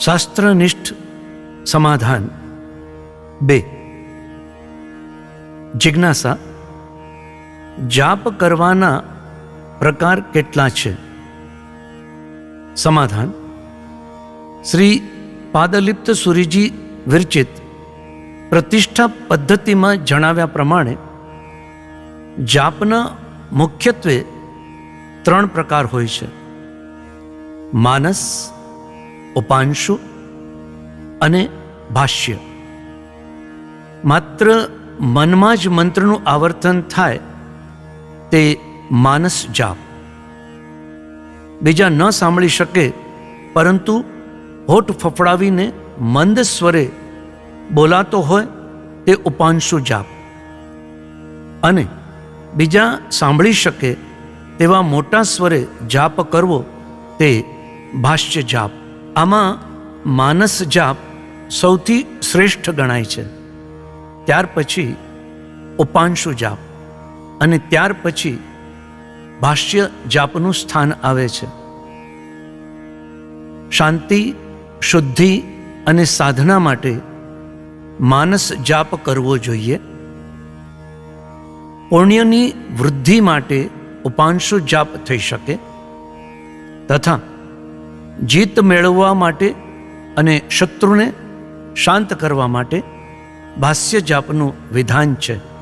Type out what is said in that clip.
શાસ્ત્રનિષ્ઠ સમાધાન. બે. જિજ્ઞાસા. જાપ કરવાના પ્રકાર કેટલા છે? સમાધાન. શ્રી પાદલિપ્ત સુરીજી વિરચિત પ્રતિષ્ઠા પદ્ધતિમાં જણાવ્યા પ્રમાણે જાપના મુખ્યત્વે ત્રણ પ્રકાર હોય છે. માનસ ઉપાંશુ અને ભાષ્ય. માત્ર મનમાં જ મંત્રનું આવર્તન થાય તે માનસ જાપ. બીજા ન સાંભળી શકે, પરંતુ હોઠ ફફડાવીને મંદ સ્વરે બોલાતો હોય તે ઉપાંશુ જાપ. અને બીજા સાંભળી શકે તેવા મોટા સ્વરે જાપ કરવો તે ભાષ્ય જાપ. આમાં માનસ જાપ સૌથી શ્રેષ્ઠ ગણાય છે. ત્યાર પછી ઉપાંશુ જાપ અને ત્યાર પછી ભાષ્ય જાપનું સ્થાન આવે છે. શાંતિ, શુદ્ધિ અને સાધના માટે માનસ જાપ કરવો જોઈએ. પુણ્યની વૃદ્ધિ માટે ઉપાંશુ જાપ થઈ શકે. તથા જીત મેળવવા માટે અને શત્રુને શાંત કરવા માટે ભાષ્ય જાપનું વિધાન છે.